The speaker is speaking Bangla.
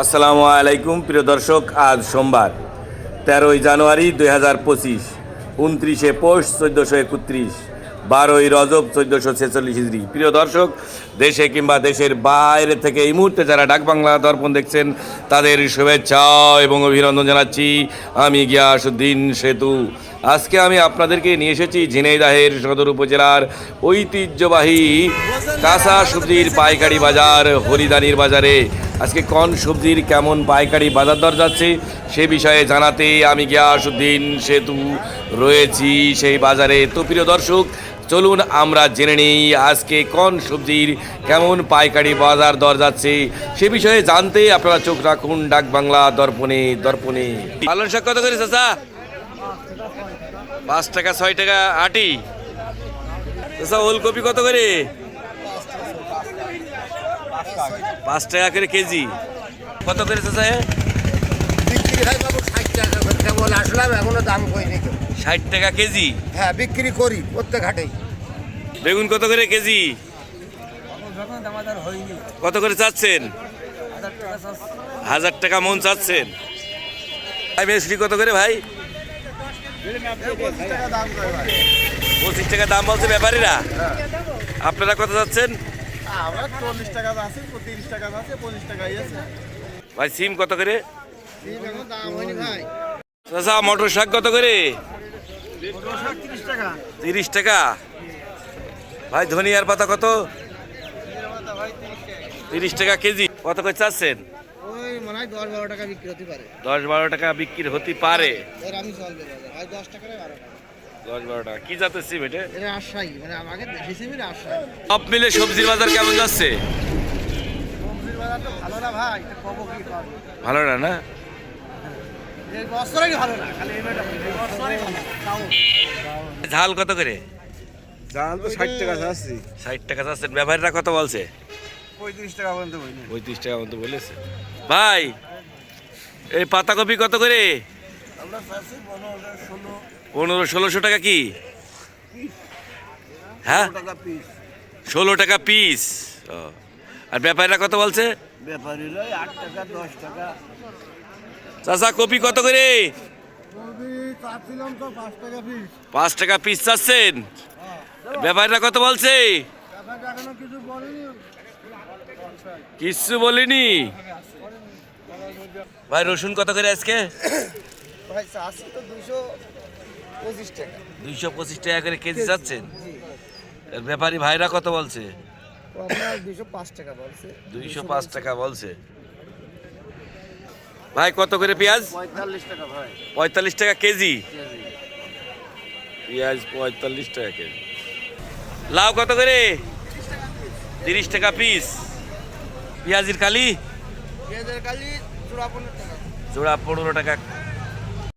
আসসালামু আলাইকুম, প্রিয় দর্শক, আজ সোমবার, তেরোই জানুয়ারি দুই হাজার পঁচিশ, উনত্রিশে পৌষ চোদ্দোশো একত্রিশ, বারোই রজব চোদ্দোশো ছেচল্লিশ ইজরি প্রিয় দর্শক, দেশে কিংবা দেশের বাইরে থেকে এই মুহূর্তে যারা ডাকবাংলা দর্পণ দেখছেন, তাদের শুভেচ্ছা এবং অভিনন্দন জানাচ্ছি আমি গিয়াসুদ্দিন সেতু। আজকে আমি আপনাদেরকে নিয়ে এসেছি ঝিনাইদাহের সদর উপজেলার ঐতিহ্যবাহী কাঁচা সবজির পাইকারি বাজার, হরিদানির বাজারে। আজকে কোন সবজির কেমন পাইকারি বাজার দর যাচ্ছে, সে বিষয়ে জানাতে আমি গিয়াসুদ্দিন সেতু রয়েছি সেই বাজারে। তো প্রিয় দর্শক, চলুন আমরা জেনে নিই আজকে কোন সবজির কেমন পাইকারি বাজার দর যাচ্ছে, সে বিষয়ে জানতে আপনারা চোখ রাখুন ডাক বাংলা দর্পণে দর্পণে। পালন শাক কত করে চাচা? পাঁচ টাকা, ছয় টাকা, আটি। চাচা, ওলকপি কত করে? পাঁচ টাকা করে কেজি। কত করে হয় ষাট টাকা কেজি? হ্যাঁ বিক্রি করি প্রত্যেক হাটেই বেগুন কত করে কেজি? কত করে চাচ্ছেন? হাজার টাকা মন চাচ্ছেন। ভাই মিষ্টি কত করে ভাই? পঁচিশ টাকা দাম বলছে ব্যাপারীরা। আপনারা কত চাচ্ছেন? আমরা চল্লিশ টাকা আছে তিরিশ টাকা আছে পঁচিশ টাকাই আছে। ভাই সিম কত করে? চাচা মটর শাক কত করে? তিরিশ টাকা। ভাই ধনিয়ার পাতা কত? তিরিশ টাকা। কেজি। কত করে চাচ্ছেন? ওই দশ বারো টাকা বিক্রি হতে পারে। দশ বারো টাকা বিক্রি হতে পারে। আমি দশ টাকা। দশ বারো টাকা কি জাতের সিম এটা? এটা রাজশাহী মানে আমাকে সব মিলে সবজির বাজার কেমন যাচ্ছে? সবজির বাজার তো ভালো না ভাই এটা কব কি ভালো না না? এই বছরই ভালো না খালি এবারটা এই বছরই ভালো তাও ঝাল কত করে? জান তো ষাট টাকা ষাট টাকা চাচ্ছেন। ব্যাপারীরা কত বলছে? পঁয়ত্রিশ টাকা পর্যন্ত পঁয়ত্রিশ টাকা মতো বলেছে। ভাই এই পাতাকপি কত করে? আমরা চাচ্ছি ষোলো। পনেরো ষোলোশো টাকা কি? হ্যাঁ? ষোলো টাকা পিস ও। আর ব্যাপারীরা কত বলছে? চাচা কপি কত করে? পাঁচ টাকা পিস চাচ্ছেন? ব্যাপারীরা কত বলছে? কিছু কিচ্ছু বলিনি? ভাই রসুন কত করে আজকে? ভাই চাষি তো দুশো দুইশো পঁচিশ টাকা করে কেজি যাচ্ছেন? ব্যাপারী ভাইরা কত বলছে? দুইশো পাঁচ টাকা বলছে। ভাই কত করে পেঁয়াজ? পঁয়তাল্লিশ টাকা পঁয়তাল্লিশ টাকা কেজি? পেঁয়াজ পঁয়তাল্লিশ টাকা কেজি। লাউ কত করে? তিরিশ টাকা পিস। পেঁয়াজির কালি? পেঁয়াজের কালি চূড়া পনেরো টাকা। জোড়া পনেরো টাকা